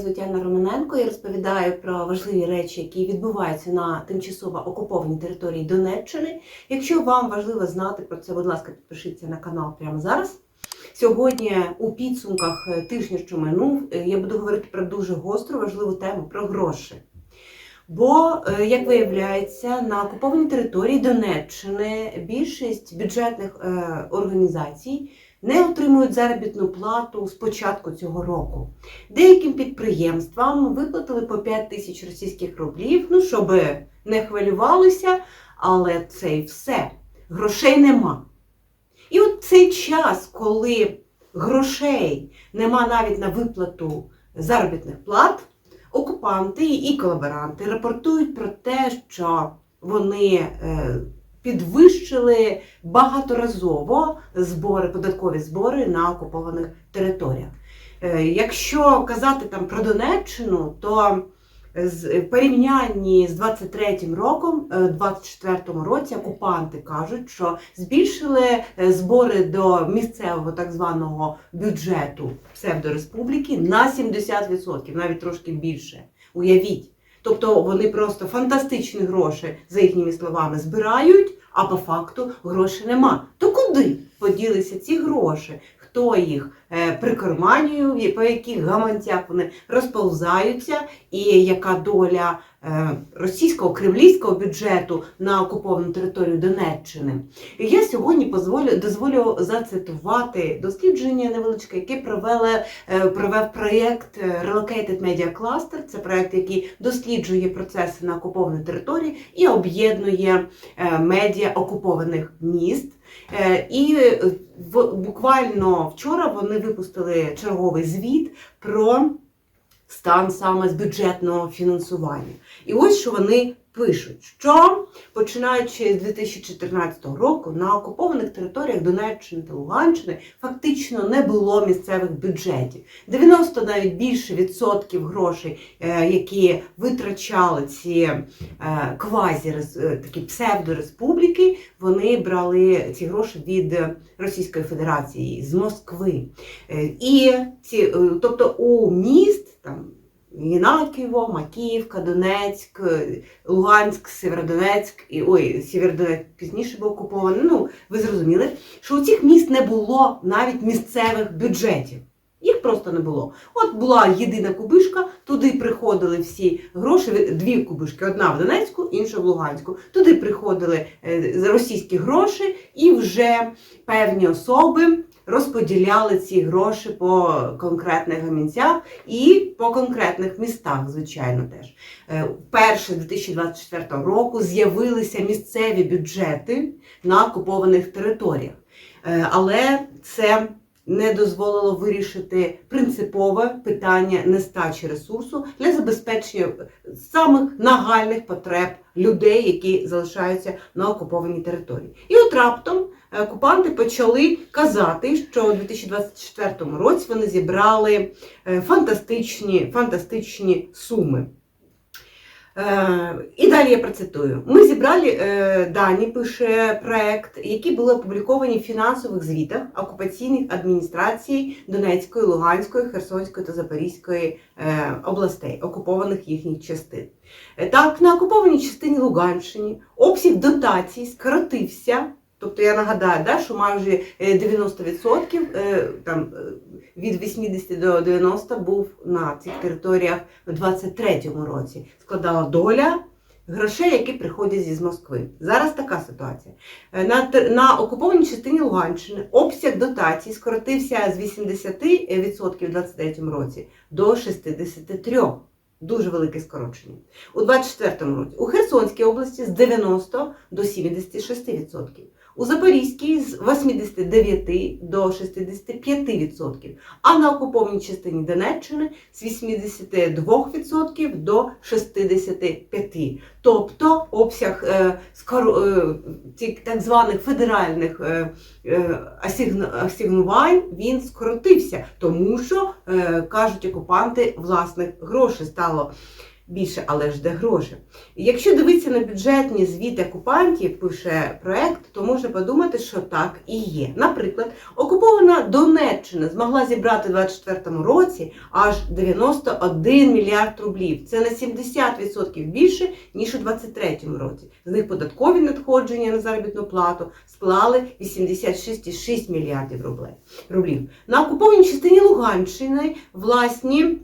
Звуть Анна Романенко. Я розповідаю про важливі речі, які відбуваються на тимчасово окупованій території Донеччини. Якщо вам важливо знати про це, будь ласка, підпишіться на канал прямо зараз. Сьогодні у підсумках тижня, що минув, я буду говорити про дуже гостру важливу тему про гроші. Бо, е, як виявляється, на окупованій території Донеччини більшість бюджетних е, організацій не отримують заробітну плату з початку цього року. Деяким підприємствам виплатили по 5 тисяч російських рублів, ну щоб не хвилювалися, але це і все. Грошей нема. І от цей час, коли грошей нема навіть на виплату заробітних плат, окупанти і колаборанти рапортують про те, що вони е, підвищили багаторазово збори, податкові збори на окупованих територіях. Е, Якщо казати там про Донеччину, то з- порівнянні з 23-м роком, е, 24-му році окупанти кажуть, що збільшили е, збори до місцевого так званого бюджету псевдореспубліки на 70%, навіть трошки більше. Уявіть. Тобто вони просто фантастичні гроші, за їхніми словами, збирають, а по факту грошей нема. То куди поділися ці гроші? Хто їх е, прикарманює, по яких гаманцях вони розповзаються, і яка доля російського кремлівського бюджету на окуповану територію Донеччини? І я сьогодні позволю, дозволю зацитувати дослідження невеличке, яке провели, е, провев проєкт е, Relocated Media Cluster. Це проєкт, який досліджує процеси на окупованій території і об'єднує е, медіа окупованих міст. Е, І е, буквально вчора вони випустили черговий звіт про стан саме з бюджетного фінансування. І ось що вони пишуть, що починаючи з 2014 року на окупованих територіях Донеччини та Луганщини фактично не було місцевих бюджетів. 90 навіть більше відсотків грошей, е, які витрачали ці е, квазі е, такі псевдореспубліки, вони брали ці гроші від Російської Федерації з Москви. І ці, тобто у міст там. Єнаківо, Макіївка, Донецьк, Луганськ, Сєвєродонецьк, і ой, Сєвєродонецьк пізніше був окупований. Ну, ви зрозуміли, що у цих міст не було навіть місцевих бюджетів. Їх просто не було. От була єдина кубишка, туди приходили всі гроші, дві кубишки, одна в Донецьку, інша в Луганську. Туди приходили е, російські гроші, і вже певні особи розподіляли ці гроші по конкретних гамінцях і по конкретних містах, звичайно, теж. перше Вперше 2024 року з'явилися місцеві бюджети на окупованих територіях. Е, Але це не дозволило вирішити принципове питання нестачі ресурсу для забезпечення самих нагальних потреб людей, які залишаються на окупованій території. І от раптом е, окупанти почали казати, що у 2024 році вони зібрали е, фантастичні, фантастичні суми. Е, І далі я процитую. Ми зібрали е, дані, пише проект, які були опубліковані в фінансових звітах окупаційних адміністрацій Донецької, Луганської, Херсонської та Запорізької е, областей, окупованих їхніх частин. Так, на окупованій частині Луганщини обсяг дотацій скоротився. Тобто я нагадаю, да, що майже е, 90% е, там, е, від 80 до 90 був на цих територіях у 23-му році. Складала доля грошей, які приходять зі Москви. Зараз така ситуація. Е, На, на окупованій частині Луганщини обсяг дотацій скоротився з 80% у 23-му році до 63%. Дуже велике скорочення. У 24-му році у Херсонській області з 90 до 76%. У Запорізькій з 89 до 65%, а на окупованій частині Донеччини з 82% до 65%. Тобто обсяг е, е, так званих федеральних е, асигну- він скоротився, тому що, кажуть окупанти, власних грошей стало більше, але ж де гроші. Якщо дивитися на бюджетні звіти окупантів, пише проект, то можна подумати, що так і є. Наприклад, окупована Донеччина змогла зібрати у 2024 році аж 91 мільярд рублів. Це на 70% більше, ніж у 2023 році. З них податкові надходження на заробітну плату склали 86,6 мільярдів рублів. На окупованій частині Луганщини власні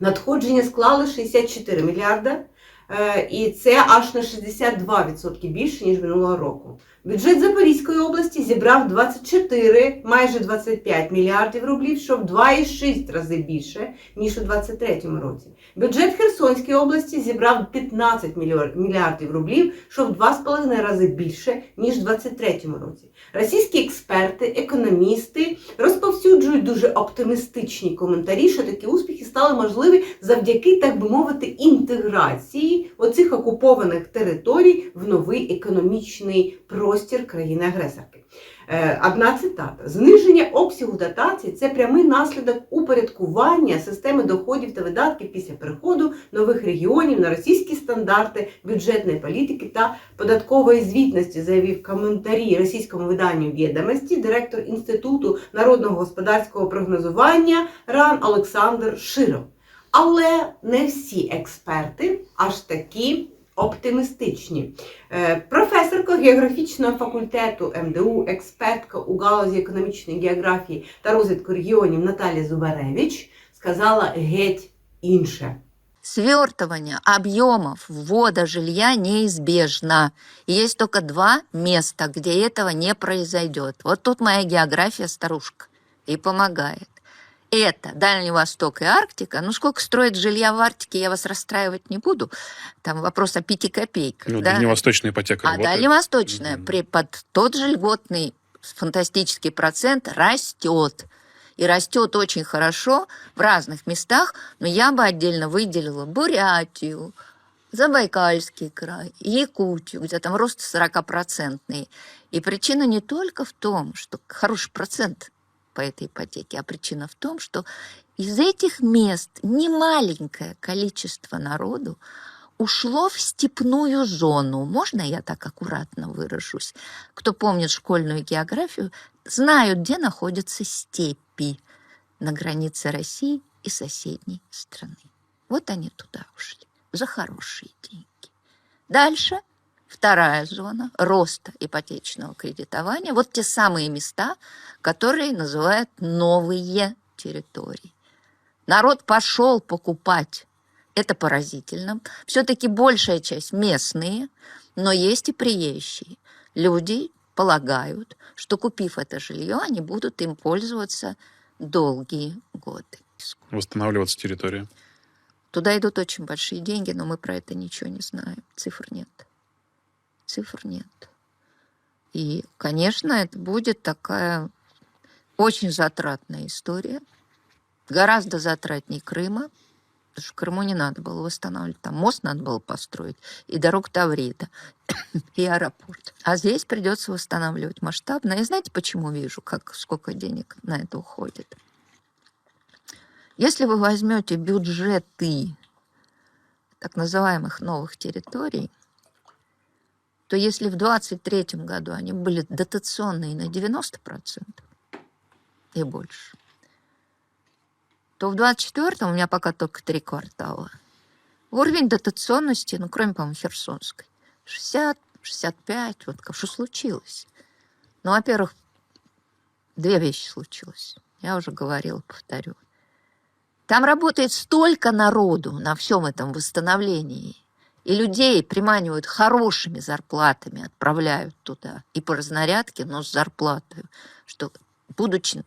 надходження склали 64 мільярда. Е, І це аж на 62% більше, ніж минулого року. Бюджет Запорізької області зібрав 24, майже 25 мільярдів рублів, що в 2,6 рази більше, ніж у 2023 році. Бюджет Херсонської області зібрав 15 мільярдів рублів, що в 2,5 рази більше, ніж у 2023 році. Російські експерти, економісти розповсюджують дуже оптимістичні коментарі, що такі успіхи стали можливі завдяки, так би мовити, інтеграції оцих окупованих територій в новий економічний простір країни-агресорки. Е, Одна цитата: зниження обсягу дотацій це прямий наслідок упорядкування системи доходів та видатків після переходу нових регіонів на російські стандарти бюджетної політики та податкової звітності, заявив коментарі російському виданню відомості директор Інституту народного господарського прогнозування РАН Олександр Широв. Але не всі експерти аж такі оптимістичні. Е, Професорка географічного факультету МДУ, експертка у галузі економічної географії та розвитку регіонів Наталія Зубаревич сказала геть інше. Свертывание объемов ввода жилья неизбежно. И есть только два места, где этого не произойдет. Вот тут моя география старушка и помогает. Это Дальний Восток и Арктика. Ну, сколько строить жилья в Арктике, я вас расстраивать не буду. Там вопрос о пяти копейках. Ну, да? дальневосточная ипотека А работает. дальневосточная Мгм. при, под тот же льготный фантастический процент растет. И растет очень хорошо в разных местах, но я бы отдельно выделила Бурятию, Забайкальский край, Якутию, где там рост 40-процентный. И причина не только в том, что хороший процент по этой ипотеке, а причина в том, что из этих мест немаленькое количество народу ушло в степную зону. Можно я так аккуратно выражусь? Кто помнит школьную географию, знают, где находятся степи на границе России и соседней страны. Вот они туда ушли за хорошие деньги. Дальше вторая зона роста ипотечного кредитования. Вот те самые места, которые называют новые территории. Народ пошел покупать. Это поразительно. Все-таки большая часть местные, но есть и приезжие. Люди полагают, что купив это жилье, они будут им пользоваться долгие годы. Восстанавливаться территория. Туда идут очень большие деньги, но мы про это ничего не знаем. Цифр нет. Цифр нет. И, конечно, это будет такая очень затратная история. Гораздо затратнее Крыма. Потому что в Крыму не надо было восстанавливать. Там мост надо было построить. И дорог Таврида. и аэропорт. А здесь придется восстанавливать масштабно. И знаете, почему вижу, как, сколько денег на это уходит? Если вы возьмете бюджеты так называемых новых территорий, то если в 2023 году они были дотационные на 90% и больше, то в 2024 у меня пока только три квартала. Уровень дотационности, ну, кроме, по-моему, Херсонской, 60, 65, вот как, что случилось? Ну, во-первых, две вещи случилось. Я уже говорила, повторю. Там работает столько народу на всем этом восстановлении, и людей приманивают хорошими зарплатами, отправляют туда и по разнарядке, но с зарплатой, что, будучи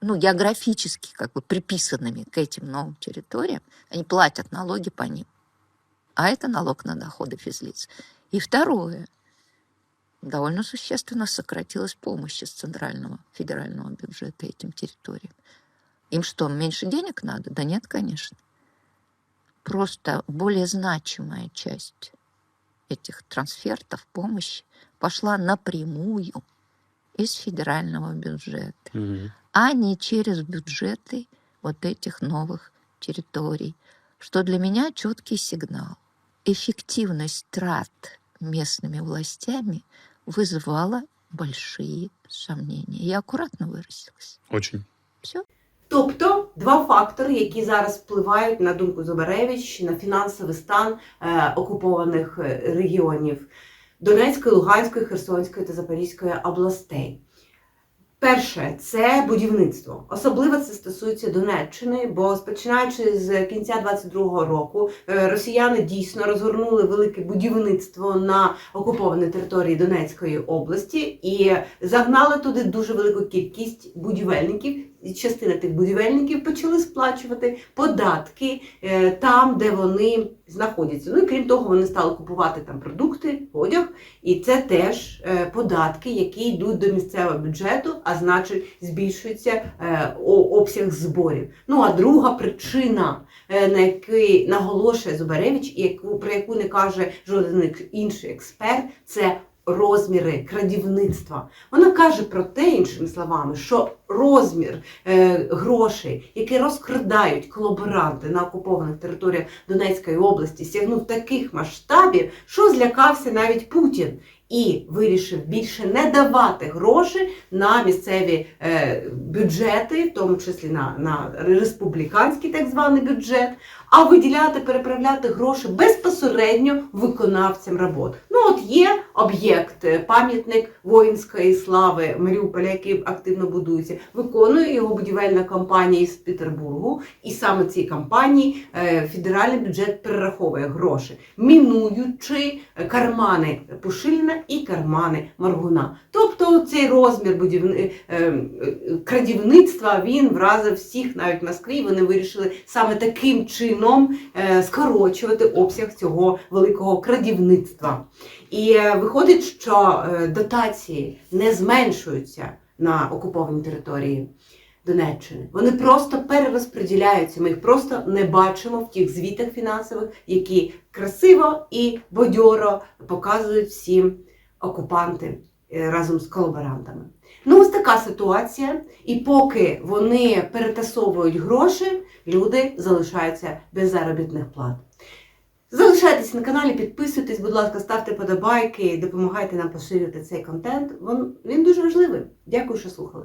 ну, географически как бы приписанными к этим новым территориям, они платят налоги по ним. А это налог на доходы физлиц. И второе, довольно существенно сократилась помощь из центрального федерального бюджета этим территориям. Им что, меньше денег надо? Да нет, конечно. Просто более значимая часть этих трансфертов, помощи пошла напрямую из федерального бюджета, Мгм. а не через бюджеты вот этих новых территорий. что для меня четкий сигнал. Эффективность трат местными властями вызывала большие сомнения. Я аккуратно выразилась. Очень. Все. Тобто два фактори, які зараз впливають на думку Зубаревич на фінансовий стан е, окупованих е, регіонів Донецької, Луганської, Херсонської та Запорізької областей. Перше це будівництво. Особливо це стосується Донеччини, бо починаючи з кінця 22-го року е, росіяни дійсно розгорнули велике будівництво на окупованій території Донецької області і загнали туди дуже велику кількість будівельників. Частина тих будівельників почали сплачувати податки е, там, де вони знаходяться. Ну і крім того, вони стали купувати там продукти, одяг, і це теж е, податки, які йдуть до місцевого бюджету, а значить збільшується е, обсяг зборів. Ну а друга причина, на який наголошує Зубаревич, і яку про яку не каже жоден інший експерт, це розміри крадівництва. Вона каже про те, іншими словами, що розмір е, грошей, які розкрадають колаборанти на окупованих територіях Донецької області, сягнув таких масштабів, що злякався навіть Путін. І вирішив більше не давати гроші на місцеві е, бюджети, в тому числі на, на республіканський так званий бюджет, а виділяти, переправляти гроші безпосередньо виконавцям робот. Ну от є об'єкт, е, пам'ятник воїнської слави Маріуполя, який активно будується, виконує його будівельна компанія із Петербургу, і саме цій компанії е, федеральний бюджет перераховує гроші, мінуючи е, кармани Пушиліна і кармани Маргуна. Тобто цей розмір будівни... крадівництва він вразив всіх, навіть в Москві. Вони вирішили саме таким чином скорочувати обсяг цього великого крадівництва. І е, виходить, що е, дотації не зменшуються на окупованій території. Донеччини. Вони просто перерозподіляються. Ми їх просто не бачимо в тих звітах фінансових, які красиво і бадьоро показують всім окупанти е, разом з колаборантами. Ну, ось така ситуація. І поки вони перетасовують гроші, люди залишаються без заробітних плат. Залишайтесь на каналі, підписуйтесь, будь ласка, ставте подобайки, допомагайте нам поширювати цей контент. Він, дуже важливий. Дякую, що слухали.